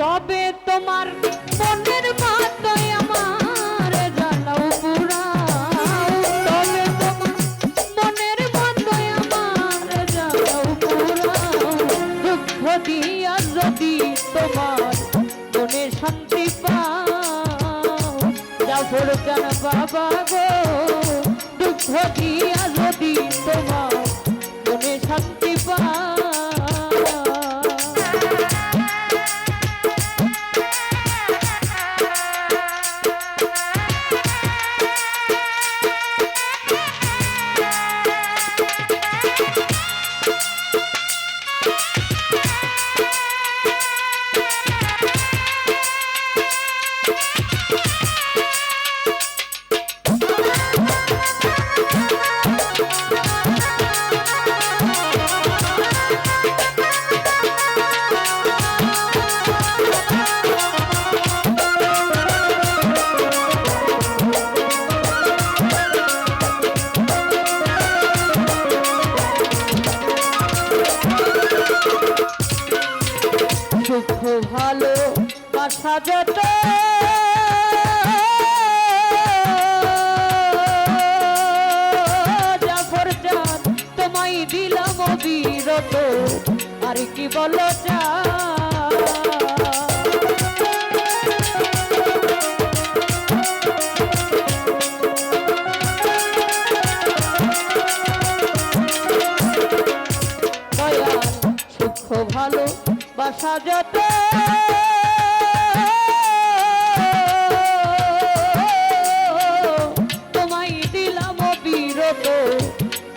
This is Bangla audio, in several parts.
তবে তোমার মনের মাতায় আমার জ্বালাও পুরাও। তবে তোমার মনের মাতায় আমার জ্বালাও পুরাও। দুঃখ দিয়া যদি তোমার মনে শান্তি পাও জাফর জান বাবা গো। দুঃখ দিয়া যদি তোমার বাসা যত। জাফর চাঁদ তোমায় দিলাম বিরত আর কি বলো সুখ ভালো বাসা যত।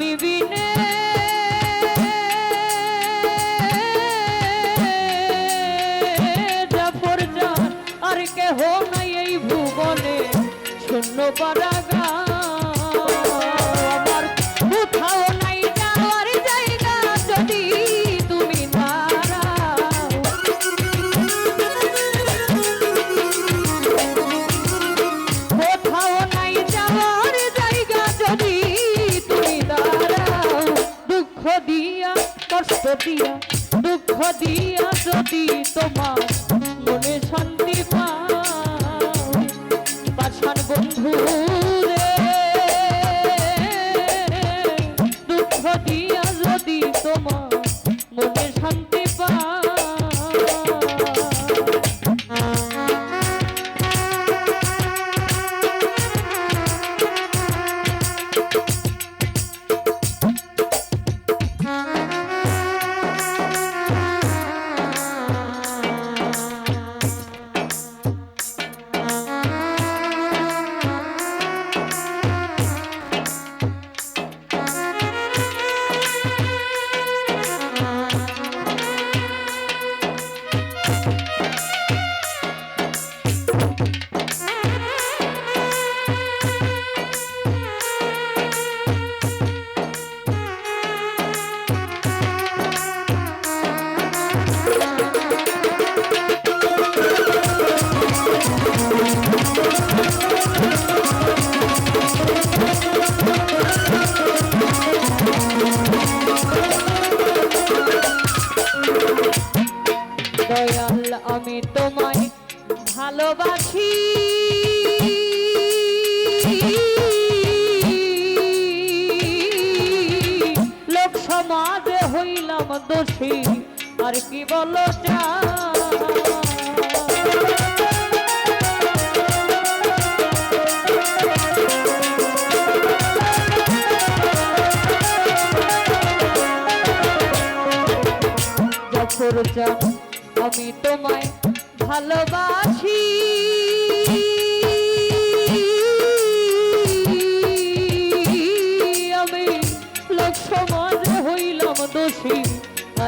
তুমি বিনে আর কেহ নাই এই ভুবনে। শূন্য পারাগা দিয়া যদি তোমার দয়াল আমি তোমায় ভালোবাসি। লোক সমাজে হইলাম দোষী আর কি বলো যা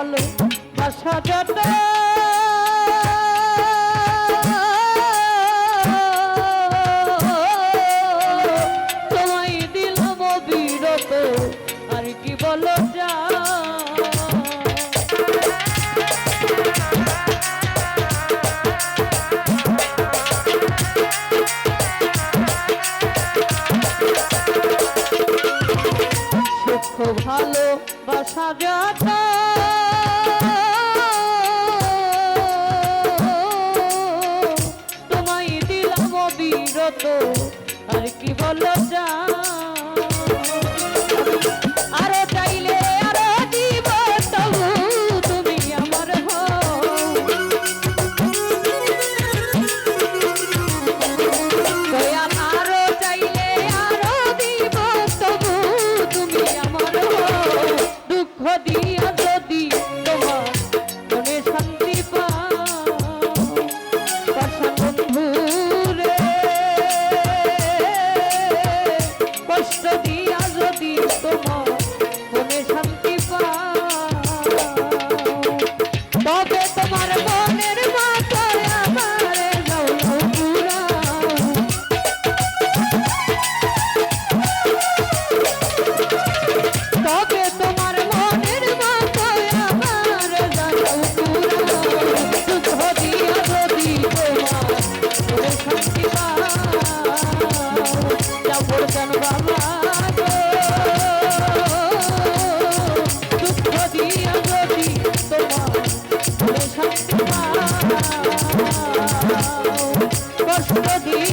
ভালো বাসা যাবে। তোমায় দিলাম বিরত আর কি বলো যা? ভালো বাসা যাবে। কষ্ট দিয়ে